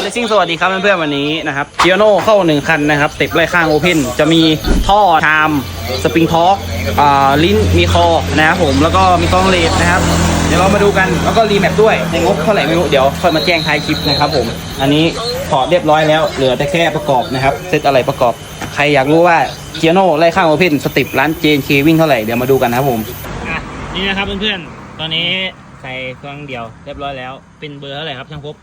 เลซิ่งสวัสดีครับเพื่อนๆวันนี้นะครับเกียโนเข้าหนึ่งคันนะครับเต็ปไล่ข้างโอเพนจะมีท่อชามสปริงทอร์กอ่าลิ้นมีคอนะครับผมแล้วก็มีกล้องเลดนะครับ เดี๋ยวเรามาดูกันแล้วก็รีแมปด้วยในงบเท่าไหร่ไม่รู้เดี๋ยวค่อยมาแจ้งท้ายคลิปนะครับผม อันนี้ถอดเรียบร้อยแล้วเหลือแต่แค่ประกอบนะครับเซตอะไรประกอบ ใครอยากรู้ว่าเกียโนไล่ข้างโอเพนสติปร้านเจนเควิ่งเท่าไหร่เดี๋ยวมาดูกันนะครับผมนี่นะครับเพื่อนๆตอนนี้ใส่เครื่องเดียวเรียบร้อยแล้วเป็นเบอร์เท่าไหร่ครับช่างพบ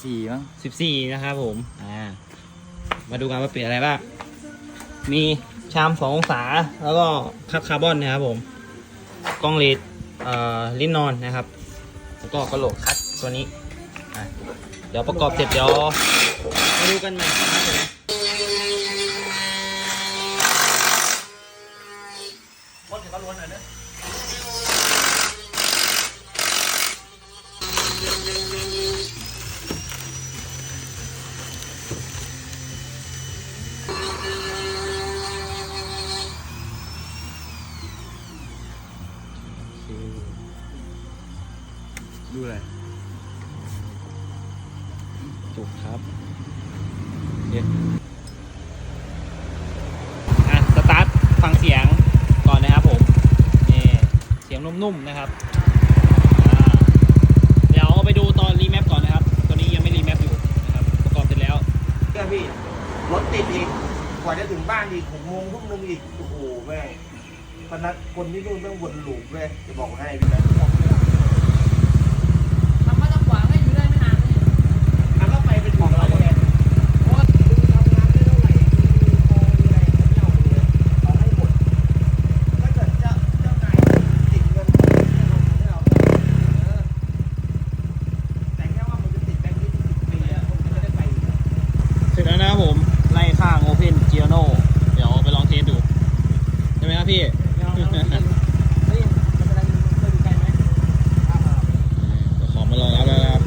สี่มั้งสิบสี่นะครับผม อ่า มาดูกันว่าเปลี่ยนอะไรบ้าง มีชามสององศา แล้วก็คัดคาร์บอนนะครับผม กล้องเลดเอ่อลิ้นนอนนะครับ แล้วก็กระโหลกคัดตัวนี้ อะ เดี๋ยวประกอบเสร็จเดี๋ยวมาดูกันใหม่นะครับผมดูเลย จุกครับเดี๋ยวอะ สตาร์ท ฟังเสียงก่อนนะครับผม นี่เสียงนุ่มๆนะครับอ่าเดี๋ยวไปดูตอนรีแมปก่อนนะครับ ตัวนี้ยังไม่รีแมปอยู่นะครับ ประกอบเสร็จแล้วเพี่พี่รถติดอีกกว่าจะถึงบ้านอีกหกโมงทุ่มนึงอีกโอ้โหแม่ง พนักคนที่นู่นแม่งวนหลูปเลยจะบอกให้พี่นะ ทำมาตะขวางให้อยู่ได้ไม่นานเลย ทำแล้วไปเป็นของเราไง เพราะว่าคุณทำงานได้เท่าไหร่มีพอมีอะไรผมไม่เอาเลย เอาให้หมดถ้าเกิดเจ้าเจ้านายติดเงินไม่เอาเออแต่แค่ว่ามันจะติดแบงค์นี้สิบปีอะผมจะไม่ได้ไปอีกอะ เสร็จแล้วนะครับผม ไล่ข้าง Open g i o n o เดี๋ยวไปลองเทสดู ใช่ไหมครับพี่ ไม่เอาไม่เอาเฮ้ยมันเป็นอะไรเคยดูไกลไหม ของมาลองแล้วนะครับ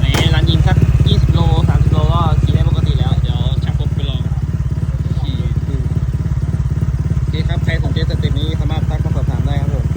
อันนี้รันยิงสัก20 โล 30 โลก็ขี่ได้ปกติแล้ว เดี๋ยวชักปุ๊บไปลองขี่ ดูโอเคครับ ใครสนใจสเต็ปนี้สามารถทักมาสอบถามได้ครับผม